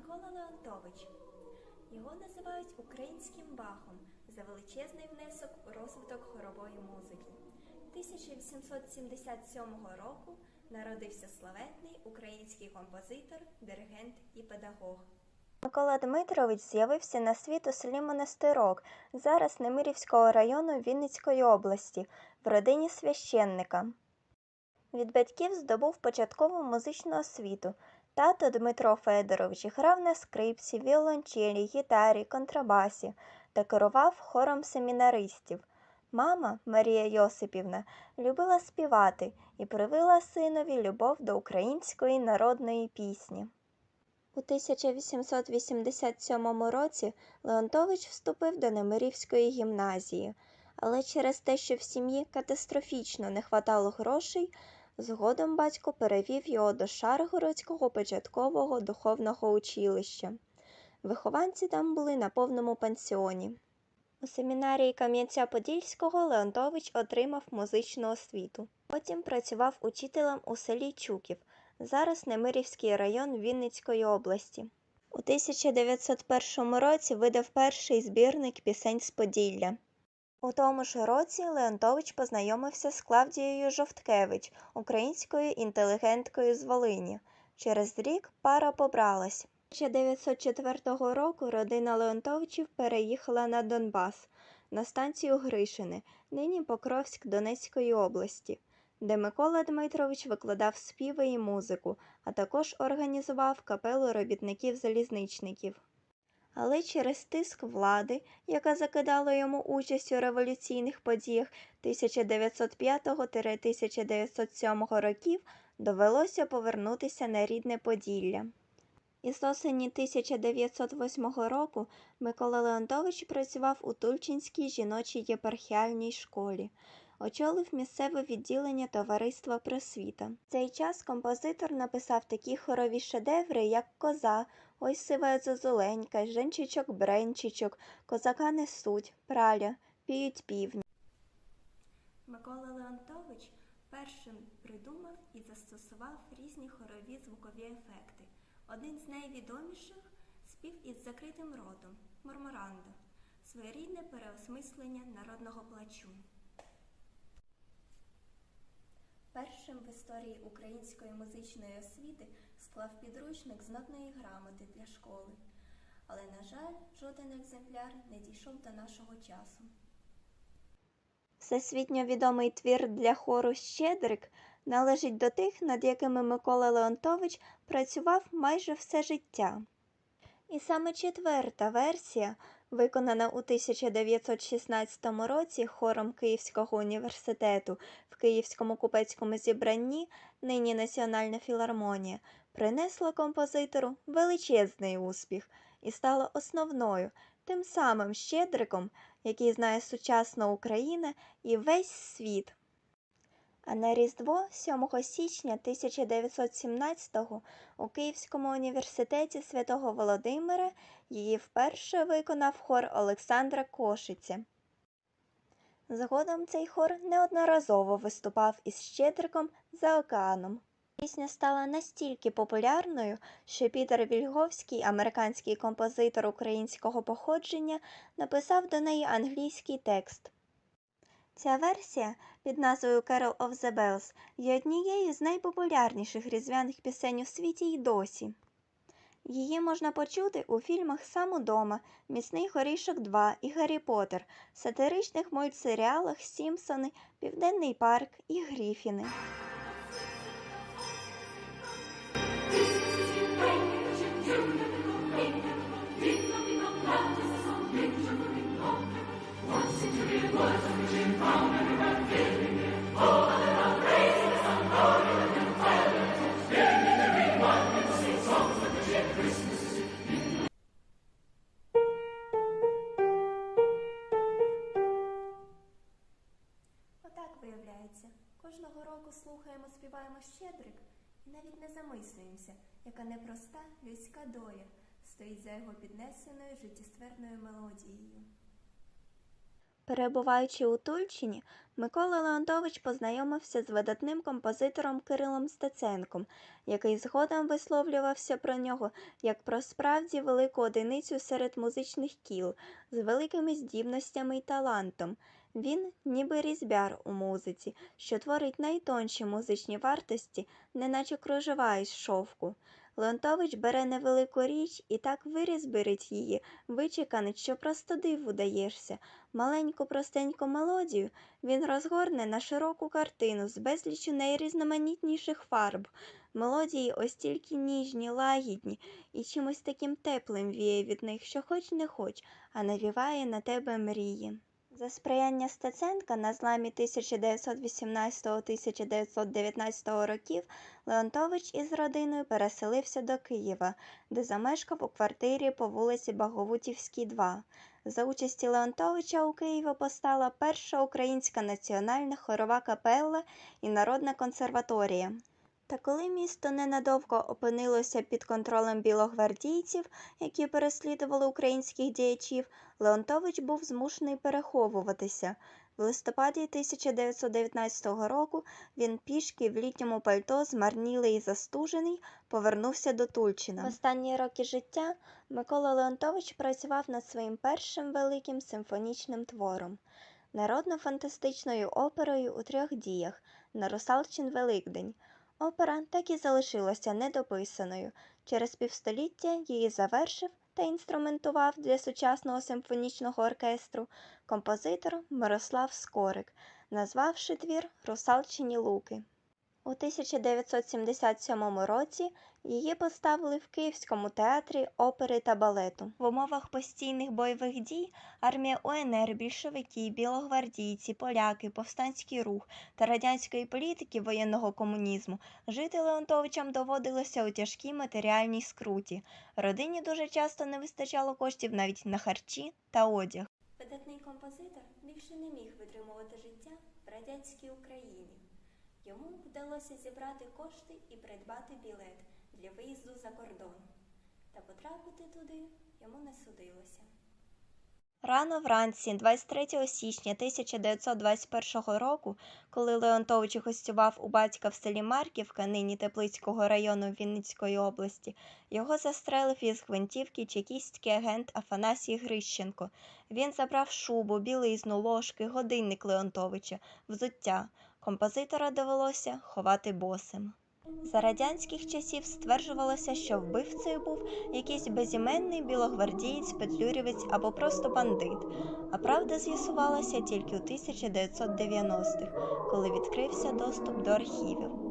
Микола Леонтович. Його називають українським бахом за величезний внесок у розвиток хорової музики. 1877 року народився славетний український композитор, диригент і педагог. Микола Дмитрович з'явився на світ у селі Монастирок, зараз Немирівського району Вінницької області, в родині священника. Від батьків здобув початкову музичну освіту. Тато Дмитро Федорович грав на скрипці, віолончелі, гітарі, контрабасі та керував хором семінаристів. Мама Марія Йосипівна любила співати і привила синові любов до української народної пісні. У 1887 році Леонтович вступив до Немирівської гімназії, але через те, що в сім'ї катастрофічно не хватало грошей, згодом батько перевів його до Шаргородського початкового духовного училища. Вихованці там були на повному пансіоні. У семінарії Кам'янця-Подільського Леонтович отримав музичну освіту. Потім працював учителем у селі Чуків, зараз Немирівський район Вінницької області. У 1901 році видав перший збірник пісень з Поділля. У тому ж році Леонтович познайомився з Клавдією Жовткевич, українською інтелігенткою з Волині. Через рік пара побралась. 1904 року родина Леонтовичів переїхала на Донбас, на станцію Гришини, нині Покровськ Донецької області, де Микола Дмитрович викладав співи і музику, а також організував капелу робітників-залізничників. Але через тиск влади, яка закидала йому участь у революційних подіях 1905-1907 років, довелося повернутися на рідне Поділля. Із осені 1908 року Микола Леонтович працював у Тульчинській жіночій єпархіальній школі, очолив місцеве відділення товариства Просвіта. В цей час композитор написав такі хорові шедеври, як Коза, Ой сива зозуленька, Женчичок бренчичок, Козака несуть, праля, піють півні. Микола Леонтович першим придумав і застосував різні хорові звукові ефекти. Один з найвідоміших спів із закритим ротом Морморанда, своєрідне переосмислення народного плачу. Першим в історії української музичної освіти склав підручник з нотної грамоти для школи. Але, на жаль, жоден екземпляр не дійшов до нашого часу. Всесвітньо відомий твір для хору Щедрик належить до тих, над якими Микола Леонтович працював майже все життя. І саме четверта версія, виконана у 1916 році хором Київського університету в Київському купецькому зібранні, нині Національна філармонія, принесла композитору величезний успіх і стала основною, тим самим щедриком, який знає сучасна Україна і весь світ. А на Різдво 7 січня 1917-го у Київському університеті святого Володимира її вперше виконав хор Олександра Кошиця. Згодом цей хор неодноразово виступав із Щедриком за океаном. Пісня стала настільки популярною, що Пітер Вільговський, американський композитор українського походження, написав до неї англійський текст. Ця версія під назвою Carol of the Bells є однією з найпопулярніших різдвяних пісень у світі й досі. Її можна почути у фільмах Сам удома, Міцний горішок 2 і Гаррі Поттер, сатиричних мультсеріалах Сімпсони, Південний парк і Гріфіни. Співаємо і навіть не замислюємося, яка непроста людська доля стоїть за його піднесеною життєстверною мелодією. Перебуваючи у Тульчині, Микола Леонтович познайомився з видатним композитором Кирилом Стеценком, який згодом висловлювався про нього як про справді велику одиницю серед музичних кіл з великими здібностями й талантом. Він, ніби різьбяр у музиці, що творить найтонші музичні вартості, неначе кружева із шовку. Леонтович бере невелику річ і так вирізбирить її, вичеканить, що просто диву даєшся. Маленьку простеньку мелодію він розгорне на широку картину з безлічу найрізноманітніших фарб. Мелодії ось тільки ніжні, лагідні і чимось таким теплим віє від них, що хоч не хоч, а навіває на тебе мрії. За сприяння Стеценка на зламі 1918-1919 років Леонтович із родиною переселився до Києва, де замешкав у квартирі по вулиці Баговутівській, 2. За участі Леонтовича у Києві постала перша українська національна хорова капелла і народна консерваторія. Та коли місто ненадовго опинилося під контролем білогвардійців, які переслідували українських діячів, Леонтович був змушений переховуватися. В листопаді 1919 року він пішки в літньому пальто, змарнілий і застужений, повернувся до Тульчина. В останні роки життя Микола Леонтович працював над своїм першим великим симфонічним твором народно-фантастичною оперою у трьох діях на Русалчин Великдень. Опера так і залишилася недописаною. Через півстоліття її завершив та інструментував для сучасного симфонічного оркестру композитор Мирослав Скорик, назвавши твір Русалчині Луки. У 1977 році її поставили в Київському театрі опери та балету. В умовах постійних бойових дій армія УНР, більшовики, білогвардійці, поляки, повстанський рух та радянської політики воєнного комунізму жити Леонтовичам доводилося у тяжкій матеріальній скруті. Родині дуже часто не вистачало коштів навіть на харчі та одяг. Видатний композитор більше не міг витримувати життя в радянській Україні. Йому вдалося зібрати кошти і придбати білет для виїзду за кордон. Та потрапити туди йому не судилося. Рано вранці, 23 січня 1921 року, коли Леонтович гостював у батька в селі Марківка, нині Теплицького району Вінницької області, його застрелив із гвинтівки чекістський агент Афанасій Грищенко. Він забрав шубу, білизну, ложки, годинник Леонтовича, взуття. Композитора довелося ховати босим. За радянських часів стверджувалося, що вбивцею був якийсь безіменний білогвардієць, петлюрівець або просто бандит. А правда з'ясувалася тільки у 1990-х, коли відкрився доступ до архівів.